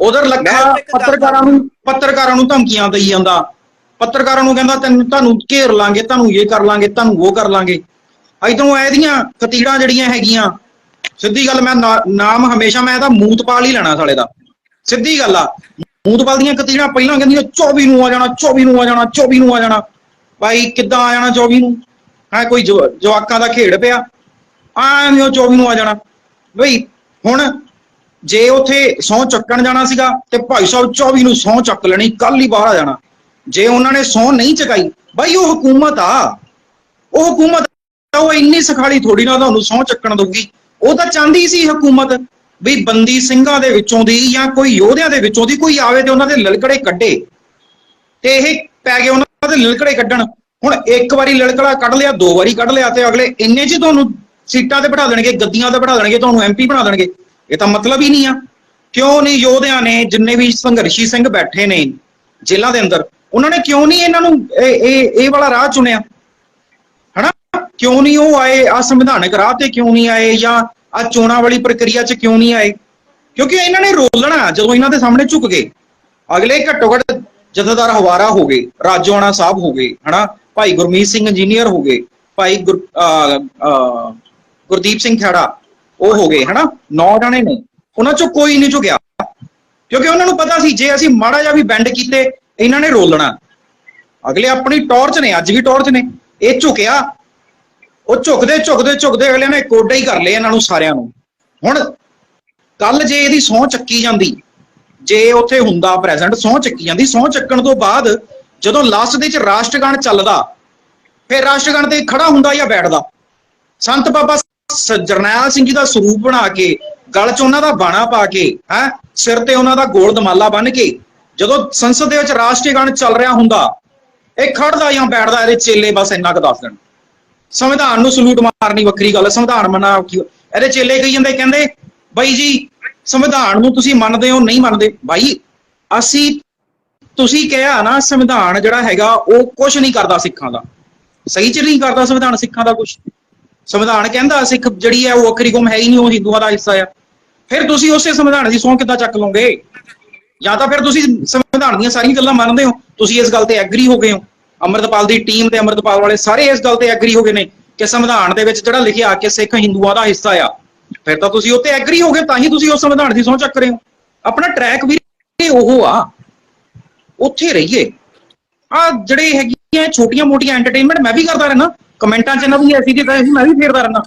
ਉਧਰ ਲੱਖਾ ਪੱਤਰਕਾਰਾਂ ਨੂੰ ਪੱਤਰਕਾਰਾਂ ਨੂੰ ਧਮਕੀਆਂ ਦੇਈ ਜਾਂਦਾ। ਪੱਤਰਕਾਰਾਂ ਨੂੰ ਕਹਿੰਦਾ ਤੈਨੂੰ ਤੁਹਾਨੂੰ ਘੇਰ ਲਾਂਗੇ ਤੁਹਾਨੂੰ ਇਹ ਕਰ ਲਾਂਗੇ ਤੁਹਾਨੂੰ ਉਹ ਕਰ ਲਾਂਗੇ। ਇਧਰੋਂ ਇਹਦੀਆਂ ਕਤੀੜਾਂ ਜਿਹੜੀਆਂ ਹੈਗੀਆਂ ਸਿੱਧੀ ਗੱਲ ਮੈਂ ਨਾਮ ਹਮੇਸ਼ਾ ਮੈਂ ਇਹਦਾ ਮੂਤਪਾਲ ਹੀ ਲੈਣਾ ਸਾਲੇ ਦਾ। ਸਿੱਧੀ ਗੱਲ ਆ ਮੂਤਪਾਲ ਦੀਆਂ ਕਤੀੜਾਂ ਪਹਿਲਾਂ ਕਹਿੰਦੀਆਂ 24 ਨੂੰ ਆ ਜਾਣਾ 24 ਨੂੰ ਆ ਜਾਣਾ 24 ਨੂੰ ਆ ਜਾਣਾ। ਭਾਈ ਕਿੱਦਾਂ ਆ ਜਾਣਾ 24 ਨੂੰ? ਹੈ ਕੋਈ ਜਵਾ- ਜਵਾਕਾਂ ਦਾ ਖੇਡ ਪਿਆ। ਆਵੇਂ ਉਹ 24 ਨੂੰ ਆ ਜਾਣਾ। ਬਈ ਹੁਣ ਜੇ ਉਥੇ ਸੌ ਚੱਕਣ ਜਾਣਾ ਸੀਗਾ ਤੇ ਭਾਈ ਸਾਹਿਬ 24 ਨੂੰ ਸੌ ਚੱਕ ਲੈਣੀ ਕੱਲ ਹੀ ਬਾਹਰ ਆ ਜਾਣਾ। ਜੇ ਉਹਨਾਂ ਨੇ ਸੌ ਨਹੀਂ ਚਕਾਈ ਭਾਈ ਉਹ ਹਕੂਮਤ ਆ। ਉਹ ਹਕੂਮਤ ਉਹ ਇੰਨੀ ਸਖਾਲੀ ਥੋੜੀ ਨਾ ਤੁਹਾਨੂੰ ਸੌ ਚੱਕਣ ਦਊਗੀ। ਉਹ ਤਾਂ ਚਾਹੁੰਦੀ ਸੀ ਹਕੂਮਤ ਵੀ ਬੰਦੀ ਸਿੰਘਾਂ ਦੇ ਵਿੱਚੋਂ ਦੀ ਜਾਂ ਕੋਈ ਯੋਧਿਆਂ ਦੇ ਵਿੱਚੋਂ ਦੀ ਕੋਈ ਆਵੇ ਤੇ ਉਹਨਾਂ ਦੇ ਲਲਕੜੇ ਕੱਢੇ। ਤੇ ਇਹ ਪੈ ਗਏ ਉਹਨਾਂ ਦੇ ਲਲਕੜੇ ਕੱਢਣ। ਹੁਣ ਇੱਕ ਵਾਰੀ ਲਲਕੜਾ ਕੱਢ ਲਿਆ, ਦੋ ਵਾਰੀ ਕੱਢ ਲਿਆ ਤੇ ਅਗਲੇ ਇੰਨੇ ਚ ਤੁਹਾਨੂੰ ਸੀਟਾਂ ਤੇ ਬਿਠਾ ਦੇਣਗੇ ਗੱਦੀਆਂ ਤੇ ਬਿਠਾ ਦੇਣਗੇ, ਤੁਹਾਨੂੰ ਐਮਪੀ ਬਣਾ ਦੇਣਗੇ। ਇਹ ਤਾਂ ਮਤਲਬ ਹੀ ਨਹੀਂ ਆ। ਕਿਉਂ ਨਹੀਂ ਯੋਧਿਆਂ ਨੇ ਜਿੰਨੇ ਵੀ ਸੰਘਰਸ਼ੀ ਸਿੰਘ ਬੈਠੇ ਨੇ ਜੇਲ੍ਹਾਂ ਦੇ ਅੰਦਰ ਉਹਨਾਂ ਨੇ ਕਿਉਂ ਨਹੀਂ ਇਹਨਾਂ ਨੂੰ ਇਹ ਇਹ ਵਾਲਾ ਰਾਹ ਚੁਣਿਆ? ਹਨਾ? ਕਿਉਂ ਨਹੀਂ ਉਹ ਆਏ ਆ ਸੰਵਿਧਾਨਕ ਰਾਹ ਤੇ ਕਿਉਂ ਨਹੀਂ ਆਏ ਜਾਂ ਆ ਚੋਣਾਂ ਵਾਲੀ ਪ੍ਰਕਿਰਿਆ 'ਚ ਕਿਉਂ ਨਹੀਂ ਆਏ? ਕਿਉਂਕਿ ਇਹਨਾਂ ਨੇ ਰੋਲਣਾ ਜਦੋਂ ਇਹਨਾਂ ਦੇ ਸਾਹਮਣੇ ਝੁਕ ਗਏ। ਅਗਲੇ ਘੱਟੋ ਘੱਟ ਜਥੇਦਾਰ ਹਵਾਰਾ ਹੋ ਗਏ ਰਾਜੋਆਣਾ ਸਾਹਿਬ ਹੋ ਗਏ ਹਨਾ? ਭਾਈ ਗੁਰਮੀਤ ਸਿੰਘ ਇੰਜੀਨੀਅਰ ਹੋ ਗਏ ਭਾਈ ਗੁਰ- ਅਹ, ਅਹ, ਗੁਰਦੀਪ ਸਿੰਘ ਖੇੜਾ ਉਹ ਹੋ ਗਏ, ਹਨਾ? ਨੌ ਜਣੇ ਨੇ। ਉਹਨਾਂ ਚੋਂ ਕੋਈ ਨਹੀਂ ਝੁਕਿਆ ਕਿਉਂਕਿ ਉਹਨਾਂ ਨੂੰ ਪਤਾ ਸੀ, ਜੇ ਅਸੀਂ ਮਾੜਾ ਜਿਹਾ ਵੀ ਬੈਂਡ ਕੀਤੇ, ਇਹਨਾਂ ਨੇ ਰੋਲਣਾ ਅਗਲੇ ਆਪਣੀ ਟੌਰਚ ਨੇ, ਅੱਜ ਵੀ ਟੌਰਚ ਨੇ। ਇਹ ਝੁਕਿਆ। ਉਹ ਝੁਕਦੇ ਝੁਕਦੇ ਝੁਕਦੇ ਅਗਲੇ ਨੇ ਕੋਡਾ ਹੀ ਕਰ ਲਏ ਇਹਨਾਂ ਨੂੰ ਸਾਰਿਆਂ ਨੂੰ। ਹੁਣ ਕੱਲ ਜੇ ਇਹਦੀ ਸਹੁੰ ਚੱਕੀ ਜਾਂਦੀ, ਜੇ ਉੱਥੇ ਹੁੰਦਾ ਪ੍ਰੈਜ਼ੈਂਟ ਸਹੁੰ ਚੱਕੀ ਜਾਂਦੀ, ਸਹੁੰ ਚੱਕਣ ਤੋਂ ਬਾਅਦ ਜਦੋਂ ਲਾਸਟ ਦੇ ਵਿੱਚ ਰਾਸ਼ਟਰਗਾਨ ਚੱਲਦਾ, ਫਿਰ ਰਾਸ਼ਟਰਗਾਨ ਤੇ ਖੜਾ ਹੁੰਦਾ ਜਾਂ ਬੈਠਦਾ? ਸੰਤ ਬਾਬਾ ਜਰਨੈਲ ਸਿੰਘ ਜੀ ਦਾ ਸਰੂਪ ਬਣਾ ਕੇ, ਗਲ 'ਚ ਉਹਨਾਂ ਦਾ ਬਾਣਾ ਪਾ ਕੇ, ਹੈ, ਸਿਰ ਤੇ ਉਹਨਾਂ ਦਾ ਗੋਲ ਦਮਾਲਾ ਬੰਨ ਕੇ, ਜਦੋਂ ਸੰਸਦ ਦੇ ਵਿੱਚ ਰਾਸ਼ਟਰਗਾਨ ਚੱਲ ਰਿਹਾ ਹੁੰਦਾ, ਇਹ ਖੜਦਾ ਜਾਂ ਬੈਠਦਾ, ਇਹਦੇ ਚੇਲੇ ਬਸ ਇੰਨਾ ਕੁ ਦੱਸ ਦੇਣ। ਸੰਵਿਧਾਨ ਨੂੰ ਸਲੂਟ ਮਾਰਨੀ ਵੱਖਰੀ ਗੱਲ ਹੈ, ਸੰਵਿਧਾਨ ਮੰਨਾ ਕੀ ਇਹਦੇ ਚੇਲੇ ਕਹੀ ਜਾਂਦੇ, ਕਹਿੰਦੇ, ਬਾਈ ਜੀ, ਸੰਵਿਧਾਨ ਨੂੰ ਤੁਸੀਂ ਮੰਨਦੇ ਹੋ, ਨਹੀਂ ਮੰਨਦੇ? ਬਾਈ, ਅਸੀਂ, ਤੁਸੀਂ ਕਿਹਾ ਨਾ, ਸੰਵਿਧਾਨ ਜਿਹੜਾ ਹੈਗਾ, ਉਹ ਕੁਝ ਨਹੀਂ ਕਰਦਾ ਸਿੱਖਾਂ ਦਾ। ਸਹੀ ਚ ਨਹੀਂ ਕਰਦਾ ਸੰਵਿਧਾਨ ਸਿੱਖਾਂ ਦਾ ਕੁਝ ਸੰਵਿਧਾਨ ਕਹਿੰਦਾ ਸਿੱਖ ਜਿਹੜੀ ਹੈ ਉਹ ਵੱਖਰੀ ਗੁੰਮ ਹੈ ਹੀ ਨਹੀਂ, ਉਹ ਹਿੰਦੂਆਂ ਦਾ ਹਿੱਸਾ ਆ। ਫਿਰ ਤੁਸੀਂ ਉਸੇ ਸੰਵਿਧਾਨ ਦੀ ਸਹੁੰ ਕਿੱਦਾਂ ਚੱਕ ਲਓਗੇ? ਜਾਂ ਤਾਂ ਫਿਰ ਤੁਸੀਂ ਸੰਵਿਧਾਨ ਦੀਆਂ ਸਾਰੀਆਂ ਗੱਲਾਂ ਮੰਨਦੇ ਹੋ, ਤੁਸੀਂ ਇਸ ਗੱਲ ਤੇ ਐਗਰੀ ਹੋ ਗਏ ਹੋ। ਅੰਮ੍ਰਿਤਪਾਲ ਦੀ ਟੀਮ ਤੇ ਅੰਮ੍ਰਿਤਪਾਲ ਵਾਲੇ ਸਾਰੇ ਇਸ ਗੱਲ ਤੇ ਐਗਰੀ ਹੋ ਗਏ ਨੇ ਕਿ ਸੰਵਿਧਾਨ ਦੇ ਵਿੱਚ ਜਿਹੜਾ ਲਿਖਿਆ ਕਿ ਸਿੱਖ ਹਿੰਦੂਆਂ ਦਾ ਹਿੱਸਾ ਆ, ਫਿਰ ਤਾਂ ਤੁਸੀਂ ਉੱਤੇ ਐਗਰੀ ਹੋ ਗਏ, ਤਾਂ ਹੀ ਤੁਸੀਂ ਉਸ ਸੰਵਿਧਾਨ ਦੀ ਸਹੁੰ ਚੱਕ ਰਹੇ ਹੋ। ਆਪਣਾ ਟਰੈਕ ਵੀ ਉਹ ਆ, ਉੱਥੇ ਰਹੀਏ। ਆ ਜਿਹੜੇ ਹੈਗੀਆਂ ਛੋਟੀਆਂ ਮੋਟੀਆਂ ਐਂਟਰਟੇਨਮੈਂਟ ਮੈਂ ਵੀ ਕਰਦਾ ਰਹਿਣਾ ਕਮੈਂਟਾਂ 'ਚ ਇਹਨਾਂ ਦੀ ਐਸੀ ਜੀ ਤਾਂ ਮੈਂ ਵੀ ਫੇਰਦਾ ਰਹਿਣਾ